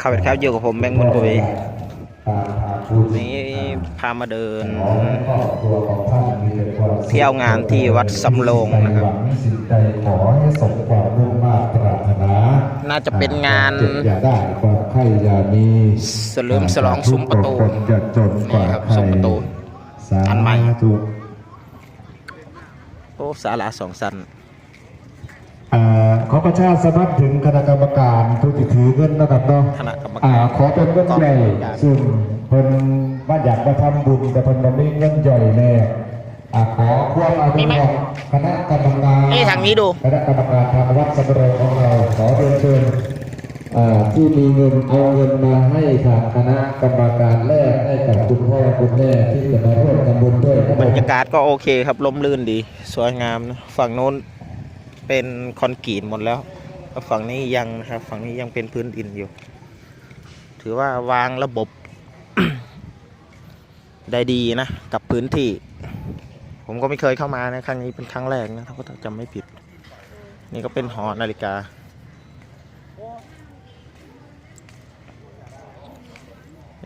ข้าวเป็ดครับอยู่กับผมแบงค์มนกุยการทำบุญนี้พามาเดิน เที่ยวงานที่วัดสำโรงนะครับหวังสิ่งใดขอให้สมความมุ่งมา่ปรารถนาน่าจะเป็นงานเจ็บอย่าได้ความไข้อย่ามีเฉลิมฉลองซุ้มประตูนี่ครับใครซุ้มประตูอันใหม่โอ้ศาลาสองสัน ขอประชาสัมพันธ์ถึงคณะกรรมการผู้ที่ถือเงินนะครับเนาะคณะกรรมการขอเป็นเงินใหญ่ซึ่งเพิ่นว่าอยากมาทำบุญแต่เพิ่นบ่มีเงินใหญ่แน่อ่าขอความอนุเคราะห์คณะกรรมการนี่ทางนี้ดูคณะกรรมการทางวัดสำโรของเราขอเรียนเชิญอ่าที่มีเงินเอาเงินมาให้ทางคณะกรรมการแรกให้กับคุณพ่อคุณแม่ที่จะมาร่วมทำบุญด้วยบรรยากาศก็โอเคครับลมลื่นดี สวยงามนะฝั่งโน้น เป็นคอนกรีตหมดแล้วฝั่งนี้ยังนะครับฝั่งนี้ยังเป็นพื้นดินอยู่ ถือว่าวางระบบได้ดีนะ กับพื้นที่ ผมก็ไม่เคยเข้ามานะครั้งนี้เป็นครั้งแรกนะถ้าจำไม่ผิด นี่ก็เป็นหอนาฬิกา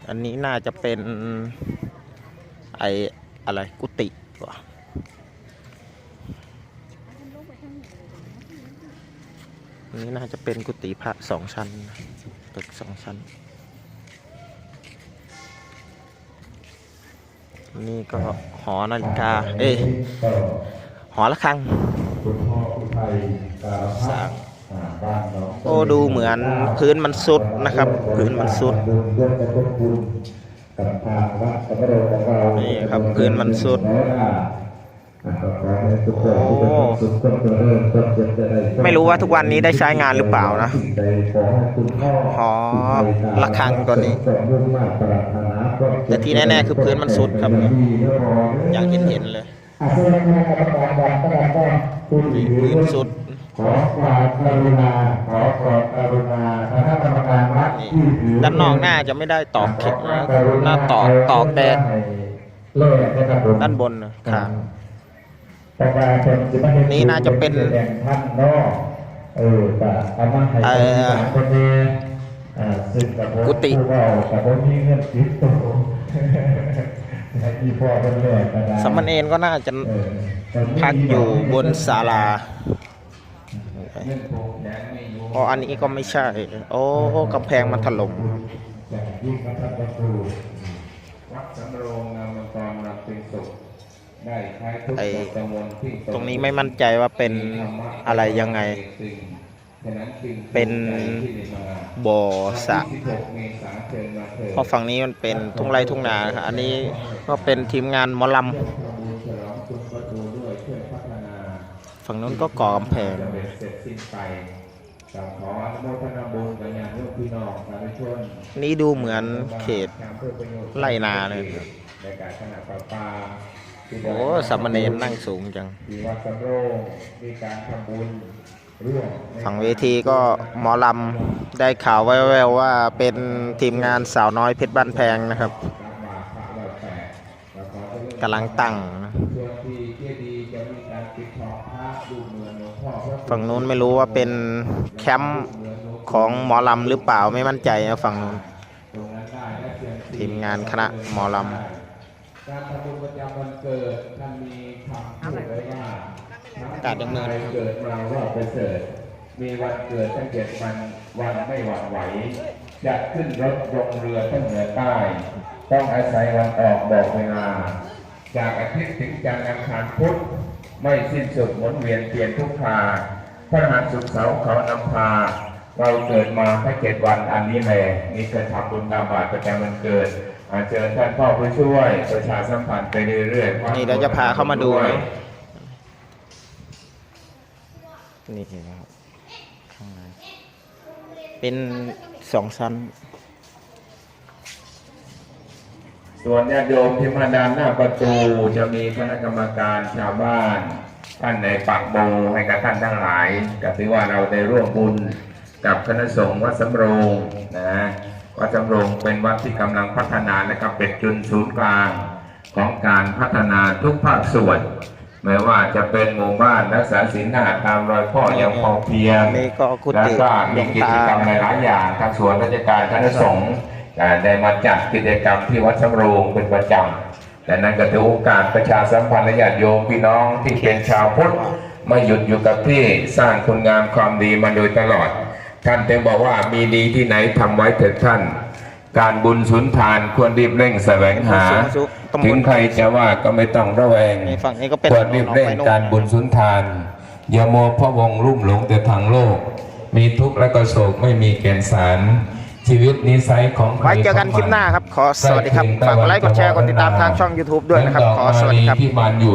อันนี้น่าจะเป็นไออะไรกุฏิวะ อันนี้น่าจะเป็นกุฏิพระสองชั้นตึกสองชั้น นี่ก็หอนาฬิกา เอ้หอระฆังคุณพ่อคุณไทยกาลสร้างโอ้ดูเหมือนพื้นมันสุดนะครับ พื้นมันสุดนี่ครับพื้นมันสุด ไม่รู้ว่าทุกวันนี้ได้ใช้งานหรือเปล่านะหอระฆังตัวนี้ แต่ที่แน่ๆคือพื้นมันสุดครับ อย่างเห็นๆเลยพื้นสุดขอความกรุณาขอความกรุณาคณะกรรมการวัดด้านนอกหน้าจะไม่ได้ตอกเข็มนะหน้าตอกตอกแต่ด้านบนนะครับ ประชาชนจะไม่ได้นี่น่าจะเป็นแบ่งท่านเนาะเออแต่เอามาให้เอ่อสามคนนี้อ่าซึ่งกับผมกุฏิผู้เว้ากับผมมีเงินติดตัวให้พี่พ่อเป็นแม่ก็ได้สามเณรก็น่าจะเออแต่มีพักอยู่บนศาลาเงินโปกแดงไม่อยู่อ๋ออันนี้ก็ไม่ใช่ โอ้กำแพงมันถล่มแต่ยิ่งพระท่านพระครูวัดสำโรงนามกรนำเป็นสุข ได้ใช้ทุกไอ้กังวลที่ตรงนี้ไม่มั่นใจว่าเป็นอะไรยังไงฉะนั้นจึงเป็นที่ได้มาบ่อสระที่16เมษายนเชิญมาเถิดเพราะฝั่งนี้มันเป็นทุ่งไร่ทุ่งนาครับอันนี้ก็เป็นทีมงานหมอลฉลองคุณประตูด้วยเพื่อพัฒนาำฝั่งนู้นก็ก่อกำแพงจะเป็นเสร็จสิ้นไปกราบขออนุโมทนาบุญกับญาติโยมพี่น้องสาธุชนนี่ดูเหมือนเขตไร่นาเลยครับ โอ้สามเณรนั่งสูงจัง ที่วัดสำโรงมีการทำบุญร่วมในฝั่งเวทีก็หมอลำได้ข่าวแว่วๆว่าเป็นทีมงานสาวน้อยเพชรบ้านแพงนะครับตามบาทพระร้อยแปดแล้วขอเริญกำลังตั้งนะช่วงที่เจดีย์จะมีการปิดทองพระดูเหมือนหลวงพ่อพระฝั่งนู้นไม่รู้ว่าเป็นแคมป์ของหมอลำหรือเปล่าไม่มั่นใจนะฝั่งนู้น ตรงนั้นได้และเพียงทีมงานคณะหมอลำ การทำบุญประจำวันเกิดท่านมีคำพูดไว้ว่าอากาศดำเนินเกิดมาว่าประเสริฐมีวันเกิดตั้งเจ็ดวันวันไม่หวั่นไหว จะขึ้นรถลงเรือตั้งเหนือใต้ ต้องอาศัยวันออกบอกเวลา จากอาทิตย์ถึงจันทร์อังคารพุธไม่สิ้นสุดหมุนเวียนเปลี่ยนทุกพาพระหัสสุขเสาเขานำพา เราเกิดมาแค่เจ็ดวันอันนี้แหละนี่คือทำบุญตามบาตรประจำวันเกิด เชิญท่านพ่อผู้ช่วยประชาสัมพันธ์ไปเรื่อยๆนี่เราจะพาเข้ามาดูนะำนี่นะครับข้างในเป็นสองชั้น ส่วนญาติโยมที่มาด้านหน้าประตูจะมีคณะกรรมการชาวบ้าน ท่านในปักโบให้กับท่านทั้งหลายก็ถือว่าเราได้ร่วมบุญกับคณะสงฆ์วัดสำโรงนะ วัดสำโรงเป็นวัดที่กำลังพัฒนาและก็เป็นจุดศูนย์กลางของการพัฒนาทุกภาคส่วนไม่ว่าจะเป็นหมู่บ้านรักษาศีลห้าตามรอยพ่ออย่างพอเพียงแล้วก็มีกิจกรรมหลายอย่างทางส่วนราชการคณะสงฆ์อ่ได้มาจัดกิจกรรมที่วัดสำโรงเป็นประจำและนั่นก็ถือโอกาสประชาสัมพันธ์และญาติโยมพี่น้องที่เป็นชาวพุทธไม่หยุดอยู่กับที่สร้างคุณงามความดีมาโดยตลอด ท่านจึงบอกว่ามีดีที่ไหนทำไว้เถิดท่าน การบุญสุนทานควรรีบเร่งแสวงหา ถึงใครจะว่าก็ไม่ต้องระแวงนี่ฝั่งนี้ก็เป็นควรรีบเร่งการบุญสุนทานอย่าโมวพะวงรุ่มหลงแต่ทางโลก มีทุกข์และก็โศกไม่มีแก่นสารชีวิตนิสัยของใครไว้เจอกันคลิปหน้าครับ ขอสวัสดีครับ ฝากกดไลค์ กดแชร์ กดติดตามทางช่อง YouTube ด้วยนะครับ ขอสวัสดีครับที่มันอยู่